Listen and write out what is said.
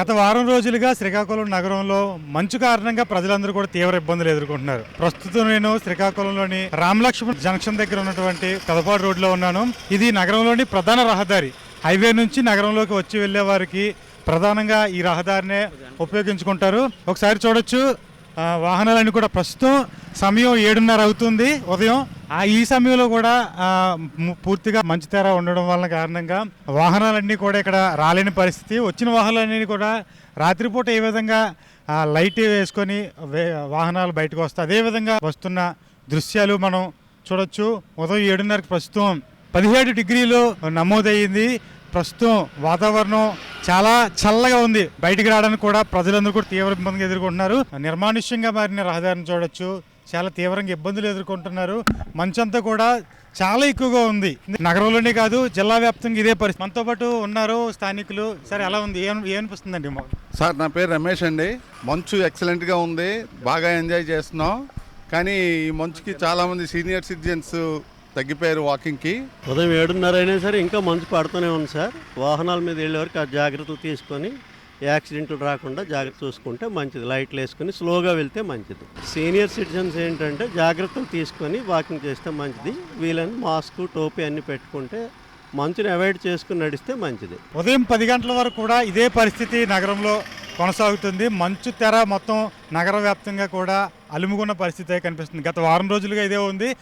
గత వారం రోజులుగా శ్రీకాకుళం నగరంలో మంచు కారణంగా ప్రజలందరూ కూడా తీవ్ర ఇబ్బందులు ఎదుర్కొంటున్నారు. ప్రస్తుతం నేను శ్రీకాకుళంలోని రామలక్ష్మణ్ జంక్షన్ దగ్గర ఉన్నటువంటి కదపాడు రోడ్లో ఉన్నాను. ఇది నగరంలోని ప్రధాన రహదారి. హైవే నుంచి నగరంలోకి వచ్చి వెళ్ళే వారికి ప్రధానంగా ఈ రహదారినే ఉపయోగించుకుంటారు. ఒకసారి చూడొచ్చు. వాహనాలన్నీ కూడా ప్రస్తుతం సమయం ఏడున్నర అవుతుంది. ఉదయం ఆ ఈ సమయంలో కూడా పూర్తిగా మంచి తెర ఉండడం వలన కారణంగా వాహనాలన్నీ కూడా ఇక్కడ రాలేని పరిస్థితి. వచ్చిన వాహనాలన్నీ కూడా రాత్రిపూట ఏ విధంగా లైట్ వేసుకొని వే- వాహనాలు బయటకు వస్తాయి. అదేవిధంగా వస్తున్న దృశ్యాలు మనం చూడొచ్చు. ఉదయం ఏడున్నరకు ప్రస్తుతం పదిహేడు డిగ్రీలు నమోదయ్యింది. ప్రస్తుతం వాతావరణం చాలా చల్లగా ఉంది. బయటికి రావడానికి కూడా ప్రజలందరూ కూడా తీవ్ర ఇబ్బందిగా ఎదుర్కొంటున్నారు. నిర్మానుష్యంగా మారిన రహదారిని చూడొచ్చు. చాలా తీవ్రంగా ఇబ్బందులు ఎదుర్కొంటున్నారు. మంచంతా కూడా చాలా ఎక్కువగా ఉంది. నగరంలోనే కాదు జిల్లా వ్యాప్తంగా ఇదే పరిస్థితి. మనతో పాటు ఉన్నారు స్థానికులు. సరే ఎలా ఉంది. ఏం ఏమనిపిస్తుందండి మాకు? సార్ నా పేరు రమేష్ అండి. మంచు ఎక్సలెంట్గా ఉంది. బాగా ఎంజాయ్ చేస్తున్నాం. కానీ ఈ మంచుకి చాలామంది సీనియర్ సిటిజన్స్ తగ్గిపోయారు వాకింగ్కి. ఉదయం ఏడున్నర అయినా సరే ఇంకా మంచు పడుతూనే ఉంది సార్. వాహనాల మీద వెళ్ళే వరకు ఆ జాగ్రత్తలు తీసుకొని యాక్సిడెంట్లు రాకుండా జాగ్రత్త చూసుకుంటే మంచిది. లైట్లు వేసుకొని స్లోగా వెళ్తే మంచిది. సీనియర్ సిటిజన్స్ ఏంటంటే జాగ్రత్తలు తీసుకొని వాకింగ్ చేస్తే మంచిది. వీళ్ళని మాస్క్ టోపీ అన్ని పెట్టుకుంటే మంచుని అవాయిడ్ చేసుకుని నడిస్తే మంచిది. ఉదయం పది గంటల వరకు కూడా ఇదే పరిస్థితి నగరంలో కొనసాగుతుంది. మంచు తెర మొత్తం నగర వ్యాప్తంగా కూడా అలుముకున్న పరిస్థితి కనిపిస్తుంది. గత వారం రోజులుగా ఇదే ఉంది.